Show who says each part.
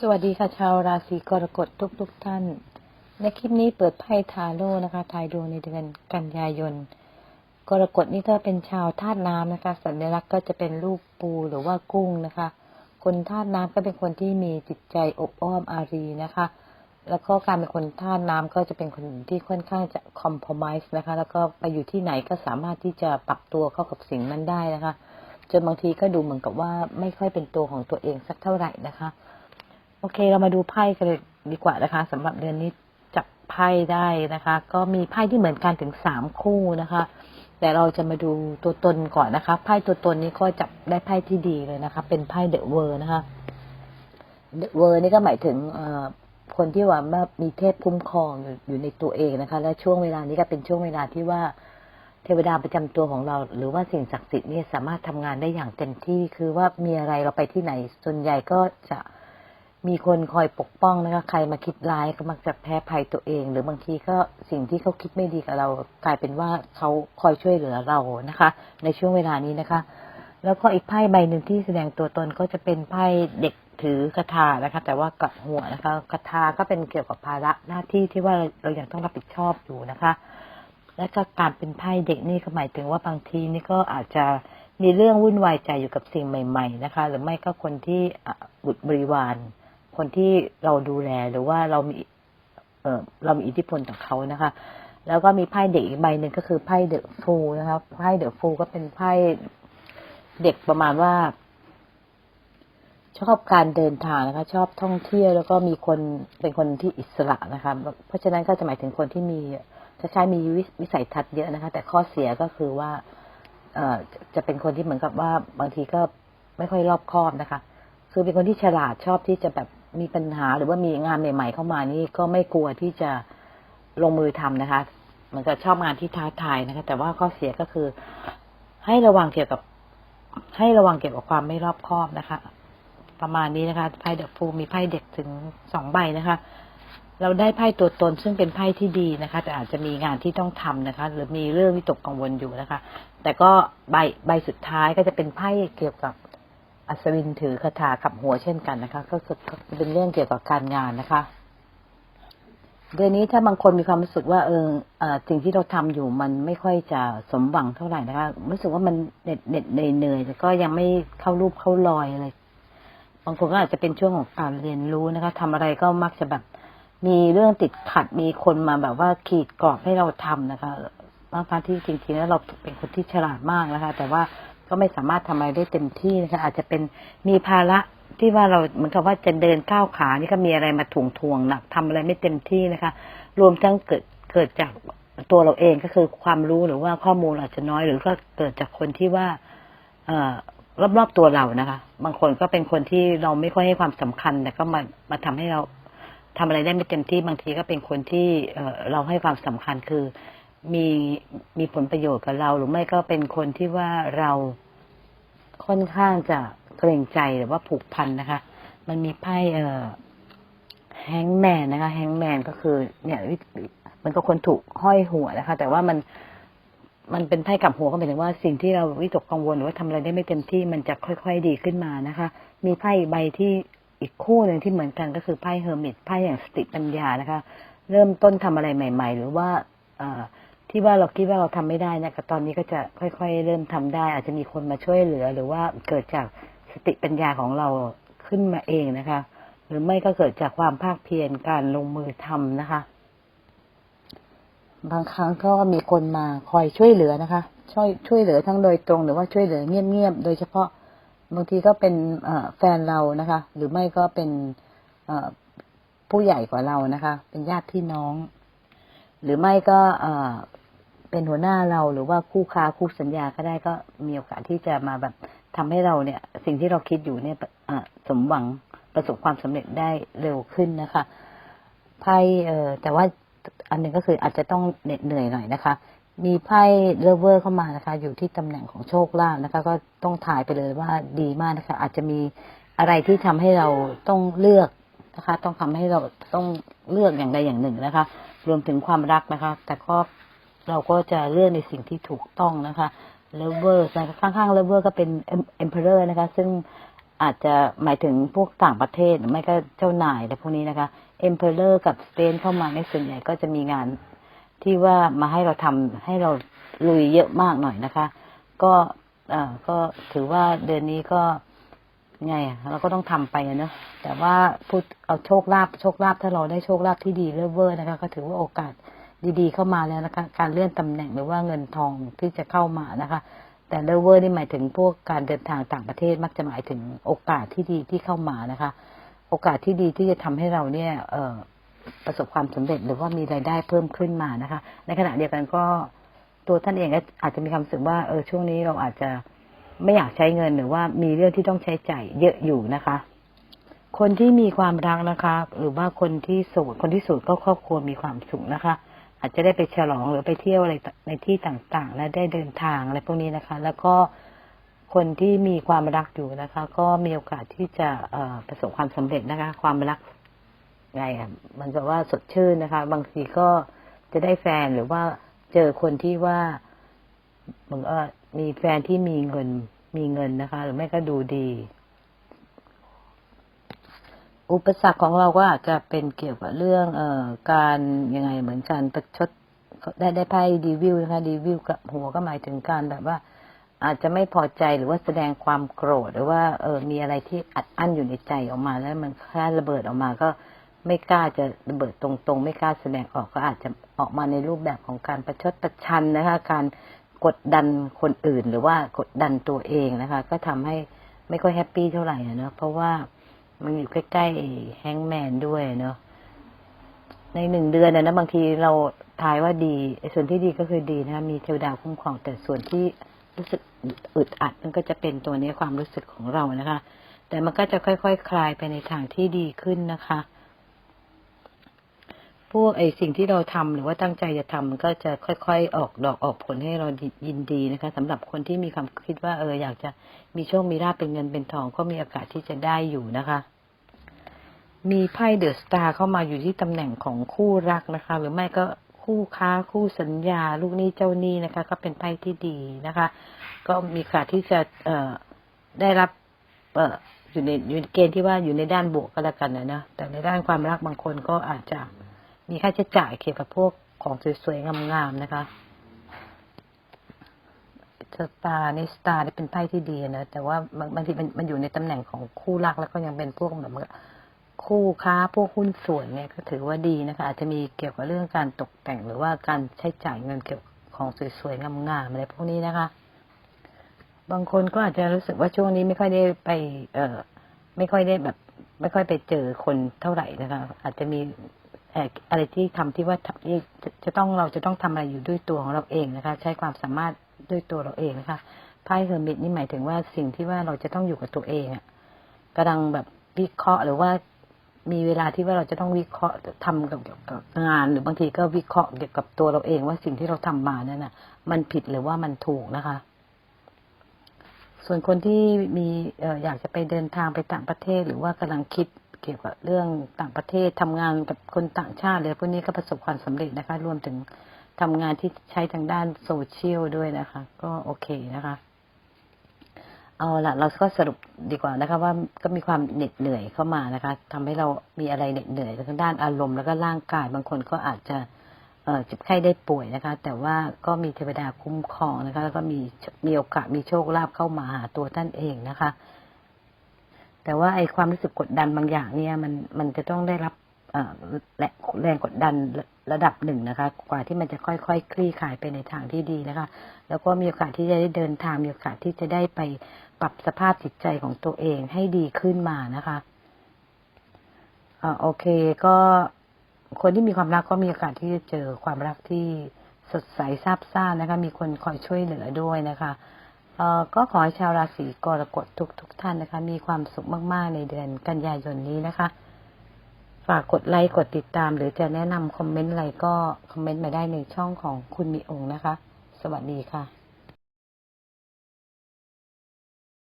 Speaker 1: สวัสดีค่ะชาวราศีกรกฎทุกๆท่าน ในคลิปนี้เปิดไพ่ทาโร่นะคะ ทายดวงในเดือนกันยายน กรกฎนี่ถ้าเป็นชาวธาตุน้ำนะคะ สัญลักษณ์ก็จะเป็นรูปปูหรือว่ากุ้งนะคะ คนธาตุน้ำก็เป็นคนที่มีจิตใจอบอ้อมอารีนะคะ แล้วก็การเป็นคนธาตุน้ำก็จะเป็นคนที่ค่อนข้างจะคอม p r o m i s e นะคะ แล้วก็ไปอยู่ที่ไหนก็สามารถที่จะปรับตัวเข้ากับสิ่งนั้นได้นะคะ จนบางทีก็ดูเหมือนกับว่าไม่ค่อยเป็นตัวของตัวเองสักเท่าไหร่นะคะ โอเคเรามาดูไพ่กันเลยดีกว่านะคะสำหรับเดือนนี้จับไพ่ได้นะคะ ก็มีไพ่ที่เหมือนกันถึงสามคู่นะคะ แต่เราจะมาดูตัวตนก่อนนะคะไพ่ตัวตนนี้ก็จับได้ไพ่ที่ดีเลยนะคะ เป็นไพ่เดอะเวอร์นะคะเดอะเวอร์นี่ก็หมายถึงคนที่ว่ามีเทพคุ้มครองอยู่ในตัวเองนะคะ และช่วงเวลานี้ก็เป็นช่วงเวลาที่ว่าเทวดาประจำตัวของเรา หรือว่าสิ่งศักดิ์สิทธิ์นี่สามารถทำงานได้อย่างเต็มที่คือว่ามีอะไรเราไปที่ไหนส่วนใหญ่ก็จะ มีคนคอยปกป้องนะคะ ใครมาคิดร้ายก็มักจะแพ้ภัยตัวเอง หรือบางทีก็สิ่งที่เขาคิดไม่ดีกับเรา กลายเป็นว่าเขาคอยช่วยเหลือเรานะคะ ในช่วงเวลานี้นะคะ แล้วก็อีกไพ่ใบหนึ่งที่แสดงตัวตนก็จะเป็นไพ่เด็กถือกระทานะคะ แต่ว่ากับหัวนะคะกระทาก็เป็นเกี่ยวกับภาระหน้าที่ที่ว่าเราเรายังต้องรับผิดชอบอยู่นะคะ และก็การเป็นไพ่เด็กนี่ก็หมายถึงว่าบางทีนี่ก็อาจจะมีเรื่องวุ่นวายใจอยู่กับสิ่งใหม่ ๆ นะคะ หรือไม่ก็คนที่บุตรบริวาร คนที่เราดูแลหรือว่าเรามีเออเรามีอิทธิพลต่อเขานะคะ แล้วก็มีไพ่เด็กอีกใบหนึ่งก็คือไพ่เดอะฟูนะคะไพ่เดอะฟูก็เป็นไพ่เด็กประมาณว่า ชอบการเดินทางนะคะ ชอบท่องเที่ยวแล้วก็มีคนเป็นคนที่อิสระนะคะ เพราะฉะนั้นก็จะหมายถึงคนที่มีคล้ายๆมีวิสัยทัศน์เยอะนะคะ แต่ข้อเสียก็คือว่าเอ่อจะเป็นคนที่เหมือนกับว่าบางทีก็ไม่ค่อยรอบคอบนะคะ คือเป็นคนที่ฉลาดชอบที่จะแบบ มีปัญหาหรือว่ามีงานใหม่ ๆ เข้ามานี่ก็ไม่กลัวที่จะลงมือทำนะคะเหมือนกับชอบงานที่ท้าทายนะคะ แต่ว่าข้อเสียก็คือ ให้ระวังเกี่ยวกับ ให้ระวังเกี่ยวกับความไม่รอบคอบนะคะ ประมาณนี้นะคะไพ่เดอะฟูมีไพ่เด็กถึงสองใบนะคะ เราได้ไพ่ตัวตนซึ่งเป็นไพ่ที่ดีนะคะ แต่อาจจะมีงานที่ต้องทำนะคะ หรือมีเรื่องวิตกกังวลอยู่นะคะ แต่ก็ใบใบสุดท้ายก็จะเป็นไพ่เกี่ยวกับ อัศวินถือคาถาขับหัวเช่นกันนะคะ ก็คือเป็นเรื่องเกี่ยวกับการงานนะคะเดือนนี้ถ้าบางคนมีความรู้สึกว่าเออสิ่งที่เราทำอยู่มันไม่ค่อยจะสมหวังเท่าไหร่นะคะรู้สึกว่ามันเหน็ดเหน็ดเหนื่อยแต่ก็ยังไม่เข้ารูปเข้ารอยอะไรบางคนก็อาจจะเป็นช่วงของการเรียนรู้นะคะทำอะไรก็มักจะแบบมีเรื่องติดขัดมีคนมาแบบว่าขีดกรอบให้เราทำนะคะบางครั้งที่จริงๆแล้วเราเป็นคนที่ฉลาดมากนะคะ แต่ว่า ก็ไม่สามารถทำอะไรได้เต็มที่นะคะอาจจะเป็นมีภาระที่ว่าเราเหมือนกับว่าจะเดินก้าวขานี่ก็มีอะไรมาถ่วงทวงๆหนักทำอะไรไม่เต็มที่นะคะ รวมทั้งเกิดเกิดจากตัวเราเองก็คือความรู้หรือว่าข้อมูลอาจจะน้อย หรือก็เกิดจากคนที่ว่า เอ่อรอบๆตัวเรานะคะ บางคนก็เป็นคนที่เราไม่ค่อยให้ความสำคัญแต่ก็มามาทำให้เราทำอะไรได้ไม่เต็มที่บางทีก็เป็นคนที่เอเราให้ความสำคัญคือ มีมีผลประโยชน์กับเรา หรือไม่ก็เป็นคนที่ว่าเราค่อนข้างจะเกรงใจหรือว่าผูกพันนะคะ มันมีไพ่เอ่อแฮงแมนนะคะแฮงแมนก็คือ เนี่ยมันก็คนถูกห้อยหัวนะคะ แต่ว่ามันมันเป็นไพ่กลับหัวก็หมายถึงว่าสิ่งที่เราวิตกกังวลหรือว่าทำอะไรได้ไม่เต็มที่มันจะค่อยๆดีขึ้นมานะคะ มีไพ่ใบที่อีกคู่หนึ่งที่เหมือนกันก็คือไพ่เฮอร์มิตไพ่อย่างสติปัญญานะคะ เริ่มต้นทำอะไรใหม่ ๆ หรือว่าเอ่อ ที่ว่าเราคิดว่าเราทำไม่ได้นะก็ตอนนี้ก็จะค่อยๆ เริ่มทำได้ อาจจะมีคนมาช่วยเหลือ หรือว่าเกิดจากสติปัญญาของเราขึ้นมาเองนะคะ หรือไม่ก็เกิดจากความภาคเพียรการลงมือทำนะคะ บางครั้งก็มีคนมาคอยช่วยเหลือนะคะ ช่วยช่วยเหลือทั้งโดยตรง หรือว่าช่วยเหลือเงียบๆโดยเฉพาะบางทีก็เป็นแฟนเรานะคะ หรือไม่ก็เป็นผู้ใหญ่กว่าเรานะคะ เป็นญาติพี่น้อง หรือไม่ก็ เป็นหัวหน้าเราหรือว่าคู่ค้าคู่สัญญาก็ได้ก็มีโอกาสที่จะมาแบบทำให้เราเนี่ย สิ่งที่เราคิดอยู่เนี่ยสมหวังประสบความสำเร็จได้เร็วขึ้นนะคะไพ่เอ่อแต่ว่าอันหนึ่งก็คืออาจจะต้องเหน็ดเหนื่อยหน่อยนะคะ มีไพ่เลเวอร์เข้ามานะคะ อยู่ที่ตำแหน่งของโชคลาภนะคะ ก็ต้องถ่ายไปเลยว่าดีมากนะคะ อาจจะมีอะไรที่ทำให้เราต้องเลือกนะคะ ต้องทำให้เราต้องเลือกอย่างใดอย่างหนึ่งนะคะ รวมถึงความรักนะคะ แต่ก็ เราก็จะเลือกในสิ่งที่ถูกต้องนะคะเลเวอร์นะคะข้างๆเลเวอร์ก็เป็นเอ็มเพอเรอร์นะคะ ซึ่งอาจจะหมายถึงพวกต่างประเทศหรือไม่ก็เจ้านายอะไรพวกนี้นะคะ Emperor กับสเปนเข้ามาในส่วนใหญ่ก็จะมีงานที่ว่ามาให้เราทำให้เราลุยเยอะมากหน่อยนะคะ ก็เอ่อก็ถือว่าเดือนนี้ก็ไงเราก็ต้องทำไปเนะแต่ว่าพูดเอาโชคลาภโชคลาภถ้าเราได้โชคลาภที่ดีเลเวอร์นะคะ ก็ถือว่าโอกาส ดีๆ เข้ามาแล้วนะคะ การเลื่อนตำแหน่งหรือว่าเงินทองที่จะเข้ามานะคะ แต่เลเวอร์นี่หมายถึงพวกการเดินทางต่างประเทศมักจะหมายถึงโอกาสที่ดีที่เข้ามานะคะ โอกาสที่ดีที่จะทำให้เราเนี่ยเออประสบความสำเร็จหรือว่ามีรายได้เพิ่มขึ้นมานะคะ ในขณะเดียวกันก็ตัวท่านเองก็อาจจะมีความรู้สึกว่าเออช่วงนี้เราอาจจะไม่อยากใช้เงินหรือว่ามีเรื่องที่ต้องใช้ใจ่ายเยอะอยู่นะคะ คนที่มีความรักนะคะ หรือว่าคนที่โสดคนที่โสดก็ครอบครัวมีความสุขนะคะ อาจจะได้ไปฉลองหรือไปเที่ยวอะไรในที่ต่างๆ และได้เดินทางอะไรพวกนี้นะคะ แล้วก็คนที่มีความรักอยู่นะคะ ก็มีโอกาสที่จะประสบความสำเร็จนะคะ ความรักไงอะมันแบบว่าสดชื่นนะคะ บางทีก็จะได้แฟนหรือว่าเจอคนที่ว่ามือนว่ามีแฟนที่มีเงินมีเงินนะคะ หรือไม่ก็ดูดี อุปสรรคของเราก็อาจจะเป็นเกี่ยวกับเรื่องเอ่อการยังไงเหมือนการประชดได้ได้ไพ่ดีวิวนะคะดีวิวกับหัวก็หมายถึงการแบบว่า อาจจะไม่พอใจหรือว่าแสดงความโกรธหรือว่าเออมีอะไรที่อัดอั้นอยู่ในใจออกมา แล้วมันแค่ระเบิดออกมาก็ไม่กล้าจะระเบิดตรงๆ ไม่กล้าแสดงออกก็อาจจะออกมาในรูปแบบของการประชดประชันนะคะ การกดดันคนอื่นหรือว่ากดดันตัวเองนะคะ ก็ทำให้ไม่ค่อยแฮปปี้เท่าไหร่นะเพราะว่า มันอยู่ใกล้ๆแฮงแมนด้วยเนาะในหนึ่งเดือนนะบางทีเราทายว่าดีส่วนที่ดีก็คือดีนะคะมีเทวดาคุ้มครองแต่ส่วนที่รู้สึกอึดอัดมันก็จะเป็นตัวนี้ความรู้สึกของเรานะคะ แต่มันก็จะค่อยๆคคลายไปในทางที่ดีขึ้นนะคะ วกไอ้สิ่งที่เราทำหรือว่าตั้งใจจะทำมันก็จะค่อยๆ ออกดอกออกผลให้เรายินดีนะคะสำหรับคนที่มีความคิดว่าเอออยากจะมีโชคมีลาภเป็นเงินเป็นทองก็มีโอกาสที่จะได้อยู่นะคะ มีไพ่เดอะสตาร์เข้ามาอยู่ที่ตำแหน่งของคู่รักนะคะ หรือไม่ก็คู่ค้าคู่สัญญา ลูกหนี้เจ้าหนี้นะคะ ก็เป็นไพ่ที่ดีนะคะ ก็มีโอกาสที่จะเอ่อได้รับเอ่ออยู่ในอยู่ในเกณฑ์ที่ว่าอยู่ในด้านบวกก็แล้วกันนะนะแต่ในด้านความรักบางคนก็อาจจะ มีค่าใช้จ่ายเกี่ยวกับพวกของสวยๆ งามๆ นะคะสตาร์ในสตาร์นี่เป็นไพ่ที่ดีนะ แต่ว่าบางบางทีมันมันอยู่ในตำแหน่งของคู่รักแล้วก็ยังเป็นพวกแบบคู่ค้าพวกหุ้นส่วนเนี่ยก็ถือว่าดีนะคะ อาจจะมีเกี่ยวกับเรื่องการตกแต่งหรือว่าการใช้จ่ายเงินเกี่ยวกับของสวยๆงามๆอะไรพวกนี้นะคะ บางคนก็อาจจะรู้สึกว่าช่วงนี้ไม่ค่อยได้ไป เอ่อ ไม่ค่อยได้แบบ ไม่ค่อยไปเจอคนเท่าไหร่นะคะ อาจจะมี อะไรที่ทำที่ว่าจะต้องเราจะต้องทำอะไรอยู่ด้วยตัวของเราเองนะคะ ใช้ความสามารถด้วยตัวเราเองนะคะไพ่เฮอร์มิตนี่หมายถึงว่าสิ่งที่ว่าเราจะต้องอยู่กับตัวเองอะกำลังแบบวิเคราะห์หรือว่ามีเวลาที่ว่าเราจะต้องวิเคราะห์ทำกับเกี่ยวกับงาน หรือบางทีก็วิเคราะห์เกี่ยวกับตัวเราเองว่าสิ่งที่เราทำมานั่นน่ะ มันผิดหรือว่ามันถูกนะคะ ส่วนคนที่มีเอ่ออยากจะไปเดินทางไปต่างประเทศ หรือว่ากำลังคิด เกี่ยวกับเรื่องต่างประเทศทำงานกับคนต่างชาติเลยพวกนี้ก็ประสบความสำเร็จนะคะ รวมถึงทำงานที่ใช้ทางด้านโซเชียลด้วยนะคะ ก็โอเคนะคะ เอาละเราก็สรุปดีกว่านะคะ ว่าก็มีความเหน็ดเหนื่อยเข้ามานะคะทำให้เรามีอะไรเหน็ดเหนื่อยทางด้านอารมณ์แล้วก็ร่างกายบางคนก็อาจจะเจ็บไข้ได้ป่วยนะคะ แต่ว่าก็มีเทวดาคุ้มครองนะคะ แล้วก็มีมีโอกาสมีโชคลาภเข้ามาหาตัวท่านเองนะคะ แต่ว่าไอ้ความรู้สึกกดดันบางอย่างเนี่ยมันมันจะต้องได้รับแรงกดดันระดับหนึ่งนะคะ กว่าที่มันจะค่อยๆคคลี่คลายไปในทางที่ดีนะคะ แล้วก็มีโอกาสที่จะได้เดินทางมีโอกาสที่จะได้ไปปรับสภาพจิตใจของตัวเองให้ดีขึ้นมานะคะอ่าโอเคก็คนที่มีความรักก็มีโอกาสที่จะเจอความรักที่สดใสซาบซ่านนะคะ มีคนคอยช่วยเหลือด้วยนะคะ ก็ขอให้ชาวราศีกรกฎทุกทุกท่านนะคะ มีความสุขมากๆในเดือนกันยายนนี้นะคะ ฝากกดไลค์กดติดตาม หรือจะแนะนำคอมเมนต์อะไรก็คอมเมนต์มาได้ในช่องของคุณมีองค์นะคะ สวัสดีค่ะ